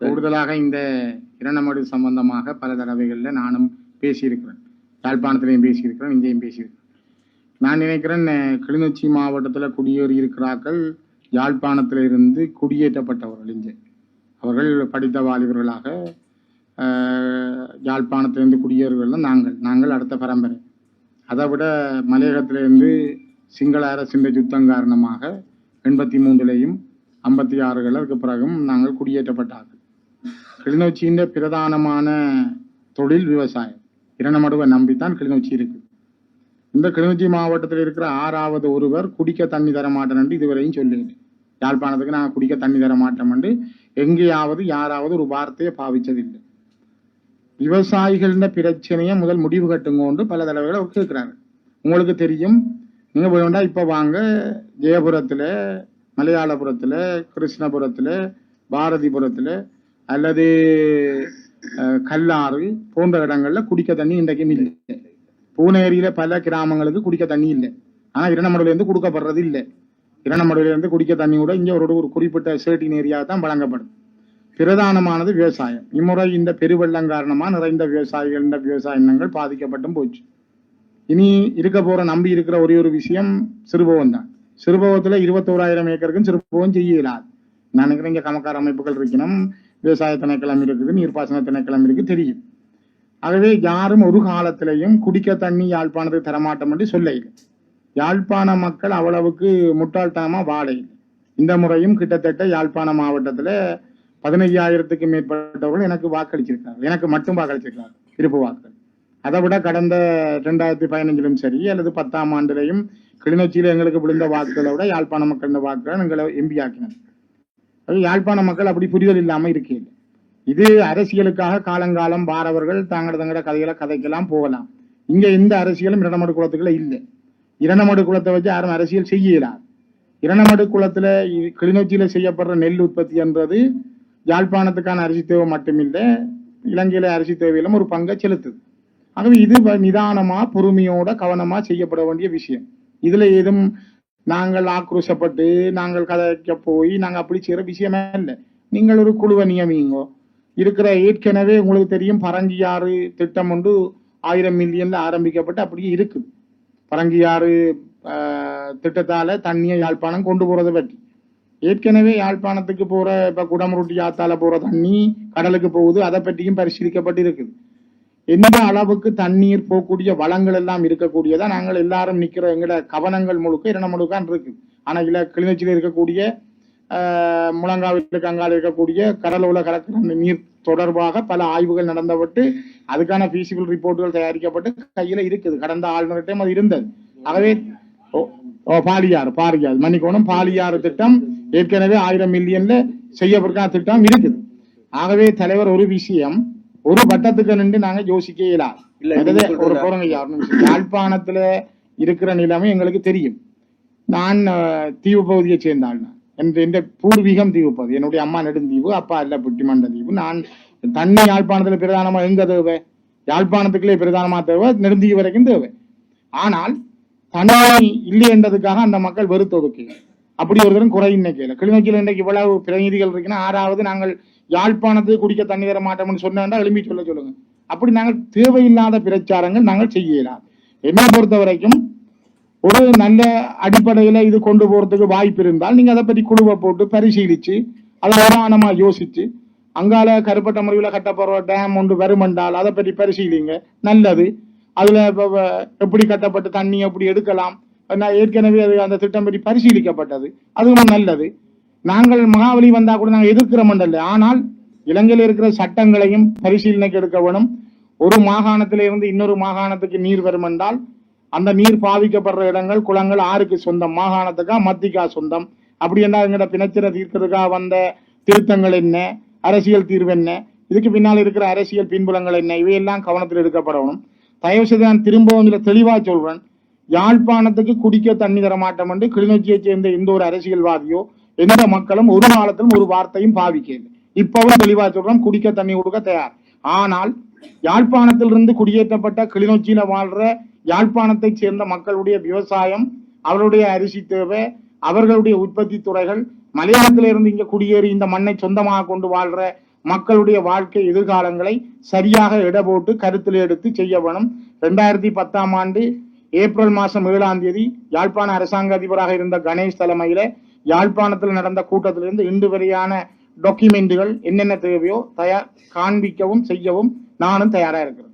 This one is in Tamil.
கூடுதலாக இந்த இரணமடு சம்பந்தமாக பல தடவைகளில் நானும் பேசியிருக்கிறேன். யாழ்ப்பாணத்திலையும் பேசியிருக்கிறேன் இங்கேயும் பேசியிருக்கிறேன். நான் நினைக்கிறேன் கிளிநொச்சி மாவட்டத்தில் குடியேறி இருக்கிறார்கள். யாழ்ப்பாணத்திலிருந்து குடியேற்றப்பட்டவர்கள் இங்கே. அவர்கள் படித்த வாலிபர்களாக யாழ்ப்பாணத்திலிருந்து குடியேறுவர்கள் நாங்கள். நாங்கள் அடுத்த பரம்பரை. அதை விட மலையகத்திலிருந்து சிங்கள அரசின் யுத்தம் காரணமாக எண்பத்தி மூன்றுலேயும் ஐம்பத்தி ஆறுகளுக்கு பிறகும் நாங்கள் குடியேற்றப்பட்டார்கள். கிளிநொச்சியின் பிரதானமான தொழில் விவசாயம். இரணமடுவை நம்பித்தான் கிளிநொச்சி இருக்கு. இந்த கிளிநொச்சி மாவட்டத்தில் இருக்கிற ஆறாவது ஒருவர் குடிக்க தண்ணி தர மாட்டேன் என்று இதுவரையும் சொல்லிடு யாழ்ப்பாணத்துக்கு நாங்கள் குடிக்க தண்ணி தர மாட்டோம் என்று எங்கேயாவது யாராவது ஒரு வார்த்தையை பாவிச்சதில்லை. விவசாயிகளின் பிரச்சனையை முதல் முடிவு கட்டுங்கோண்டு பல தடவைகளை அவர் கேட்கிறாங்க உங்களுக்கு தெரியும் நீங்கள் வேண்டாம் இப்போ வாங்க ஜெயபுரத்துல மலையாளபுரத்துல கிருஷ்ணபுரத்துல பாரதிபுரத்துல அல்லது கல்லாறு போன்ற இடங்கள்ல குடிக்க தண்ணி இன்றைக்கும் இல்லை. பூனேரியில பல கிராமங்களுக்கு குடிக்க தண்ணி இல்லை. ஆனா இரணமடுல இருந்து கொடுக்கப்படுறது இல்லை. இரணமடுல இருந்து குடிக்க தண்ணி கூட இங்க ஒரு ஒரு குறிப்பிட்ட சேட்டின் ஏரியா தான் வழங்கப்படும். பிரதானமானது விவசாயம். இம்முறை இந்த பெருவெள்ளம் காரணமா நிறைந்த விவசாயிகள் இந்த விவசாய இனங்கள் பாதிக்கப்பட்டும் போச்சு. இனி இருக்க போற நம்பி இருக்கிற ஒரே ஒரு விஷயம் சிறுபவம் தான். சிறுபவத்துல இருபத்தோராயிரம் ஏக்கருக்கும் சிறுபவம் செய்ய இயலாது நான் நினைக்கிறேன் இங்க கமக்கார அமைப்புகள் இருக்கணும். விவசாய திணைக்களம் இருக்குது நீர்ப்பாசன திணைக்களம் இருக்கு தெரியும். ஆகவே யாரும் ஒரு காலத்திலையும் குடிக்க தண்ணி யாழ்ப்பாணத்துக்கு தரமாட்டோம் என்று சொல்ல இல்லை யாழ்ப்பாண மக்கள் அவ்வளவுக்கு முட்டாள்தனமா வாழ இல்லை இந்த முறையும் கிட்டத்தட்ட யாழ்ப்பாண மாவட்டத்துல பதினைஞ்சாயிரத்துக்கு மேற்பட்டவர்கள் எனக்கு வாக்களிச்சிருக்காங்க எனக்கு மட்டும் வாக்களிச்சிருக்காங்க இருப்பு வாக்கள் அதை விட கடந்த ரெண்டாயிரத்தி பதினஞ்சிலும் சரி அல்லது பத்தாம் ஆண்டுலையும் கிளிநொச்சியில் எங்களுக்கு விழுந்த வாக்குகளை விட யாழ்ப்பாண மக்களின் வாக்குகள் எங்களை எம்பி ஆக்கினார் யாழ்ப்பாண மக்கள் அப்படி புரிதல் இல்லாம இருக்கீங்க இது அரசியலுக்காக காலங்காலம் பாரவர்கள் தாங்கட தங்கட கதைகளை கதைக்கலாம் போகலாம். இங்க எந்த அரசியலும் இரண்டமடு குளத்துக்குள்ள இல்லை. இரண்டமடு குளத்தை வச்சு யாரும் அரசியல் செய்யலாம் இரண்டமடு குளத்துல கிளிநொச்சியில செய்யப்படுற நெல் உற்பத்தி என்றது யாழ்ப்பாணத்துக்கான அரிசி தேவை மட்டுமில்லை இலங்கையில அரிசி தேவையிலும் ஒரு பங்கை செலுத்துது. ஆகவே இது நிதானமா பொறுமையோட கவனமா செய்யப்பட வேண்டிய விஷயம். இதுல ஏதும் நாங்கள் ஆக்ரோஷப்பட்டு நாங்கள் கதைக்க போய் நாங்கள் அப்படி செய்கிற விஷயமே இல்லை. நீங்கள் ஒரு குழுவை நியமிங்கோ. இருக்கிற ஏற்கனவே உங்களுக்கு தெரியும் பரங்கியாறு திட்டம் ஒன்று ஆயிரம் மில்லியன்ல ஆரம்பிக்கப்பட்டு அப்படியே இருக்குது. பரங்கியாறு ஆஹ், திட்டத்தால தண்ணியை யாழ்ப்பாணம் கொண்டு போறதை பற்றி. ஏற்கனவே யாழ்ப்பாணத்துக்கு போற இப்ப குடமுருட்டி ஆத்தால போற தண்ணி கடலுக்கு போகுது அதை பற்றியும் பரிசீலிக்கப்பட்டு இருக்குது. எந்த அளவுக்கு தண்ணீர் போகக்கூடிய வளங்கள் எல்லாம் இருக்கக்கூடியதா நாங்கள் எல்லாரும் நிக்கிற எங்கட கவனங்கள் முழுக்க இரண்டு முழுக்கான் இருக்கு. ஆனா இல்ல கிளிநொச்சியில இருக்கக்கூடிய ஆஹ், முழங்காவில் கங்கால இருக்கக்கூடிய கடலோல கலக்கிற நீர் தொடர்பாக பல ஆய்வுகள் நடந்தப்பட்டு அதுக்கான பிசிபிள் ரிப்போர்ட்டுகள் தயாரிக்கப்பட்டு கையில இருக்குது. கடந்த ஆளுநர்கிட்டையும் அது இருந்தது. ஆகவே ஓ பாலியாறு பாரியாறு மன்னிக்கணும் பாலியாறு திட்டம் ஏற்கனவே ஆயிரம் மில்லியன்ல செய்யப்பட்ட திட்டம் இருக்குது. ஆகவே தலைவர் ஒரு விஷயம் ஒரு வட்டத்துக்கு நின்று நாங்க யோசிக்க இயலாது இல்ல, அதாவது நீங்க ஒரு சொல்றது- போறங்க ஐயா, ஒரு நிமிஷம். யாழ்ப்பாணத்துல இருக்கிற நிலைமை எங்களுக்கு தெரியும். நான் தீவு பகுதியை சேர்ந்த ஆள் நான். என் என் பூர்வீகம் தீவு பகுதி. என்னுடைய அம்மா நெடுந்தீவு அப்பா இல்ல புட்டிமண்ட தீவு. நான் தண்ணி யாழ்ப்பாணத்துல பிரதானமா எங்க தேவை? யாழ்ப்பாணத்துக்குள்ளே பிரதானமா தேவை? நெடுந்தீவு வரைக்கும் தேவை. ஆனால் தண்ணி இல்லை என்றதுக்காக அந்த மக்கள் வெறுத்து ஒதுக்கு அப்படி ஒரு தரம் குறை இன்னைக்கு கிளிநொச்சியில் இன்றைக்கு இவ்வளவு பிரதிநிதிகள் இருக்குன்னா ஆறாவது நாங்கள் யாழ்ப்பாணத்துக்கு குடிக்க தண்ணி தர மாட்டோம்னு சொன்னா எழுப்பி சொல்ல சொல்லுங்க. அப்படி நாங்கள் தேவையில்லாத பிரச்சாரங்கள் நாங்கள் செய்யலாம் என்னை பொறுத்த வரைக்கும் ஒரு நல்ல அடிப்படையில இது கொண்டு போறதுக்கு வாய்ப்பு இருந்தால் நீங்க அதை பற்றி குழுவை போட்டு பரிசீலிச்சு அதை வருமானமா யோசிச்சு அங்கால கருப்பட்ட முறையில கட்டப்படுற டேம் ஒன்று வருமென்றால் அதை பற்றி பரிசீலிங்க. நல்லது. அதுல எப்படி கட்டப்பட்டு தண்ணி எப்படி எடுக்கலாம்? ஏற்கனவே அது அந்த திட்டம் பற்றி பரிசீலிக்கப்பட்டது. அதுவும் நல்லது. நாங்கள் மகாவலி வந்தா கூட நாங்கள் எதிர்க்கிறோம்ல ஆனால் இலங்கையில் இருக்கிற சட்டங்களையும் பரிசீலனைக்கு எடுக்க வேணும். ஒரு மாகாணத்திலிருந்து இன்னொரு மாகாணத்துக்கு நீர் வரும் என்றால் அந்த நீர் பாதிக்கப்படுற இடங்கள் குளங்கள் ஆருக்கு சொந்தம் மாகாணத்துக்கா மத்திக்கா சொந்தம்? அப்படி என்ன எங்கட பிணச்சின தீர்க்கிறதுக்காக வந்த திருத்தங்கள் என்ன? அரசியல் தீர்வு என்ன? இதுக்கு பின்னால் இருக்கிற அரசியல் பின்புலங்கள் என்ன? இவையெல்லாம் கவனத்தில் எடுக்கப்படணும் தயவு செய்து நான் திரும்பவும் இதுல தெளிவாக சொல்றேன் யாழ்ப்பாணத்துக்கு குடிக்க தண்ணி தர மாட்டோம் என்று கிளிநொச்சியை சேர்ந்த எந்த ஒரு அரசியல்வாதியோ எந்த மக்களும் ஒரு காலத்திலும் ஒரு வார்த்தையும் பாவிக்கிறது இப்பவும் தெளிவா சொல்றோம் குடிக்க தண்ணி கொடுக்க தயார். ஆனால் யாழ்ப்பாணத்திலிருந்து குடியேற்றப்பட்ட கிளிநொச்சியில வாழ்ற யாழ்ப்பாணத்தைச் சேர்ந்த மக்களுடைய விவசாயம் அவருடைய அரிசி தேவை அவர்களுடைய உற்பத்தி துறைகள் மலையாளத்திலிருந்து இங்க குடியேறி இந்த மண்ணை சொந்தமாக கொண்டு வாழ்ற மக்களுடைய வாழ்க்கை எதிர்காலங்களை சரியாக இட போட்டு கருத்தில் எடுத்து செய்ய வேணும். ரெண்டாயிரத்தி பத்தாம் ஆண்டு ஏப்ரல் மாசம் ஏழாம் தேதி யாழ்ப்பாண அரசாங்க அதிபராக இருந்த கணேஷ் தலைமையில யாழ்ப்பாணத்தில் நடந்த கூட்டத்திலிருந்து இன்று வரையான டாக்குமெண்ட்டுகள் என்னென்ன தேவையோ தயார் காண்பிக்கவும் செய்யவும் நானும் தயாரா இருக்கிறேன்.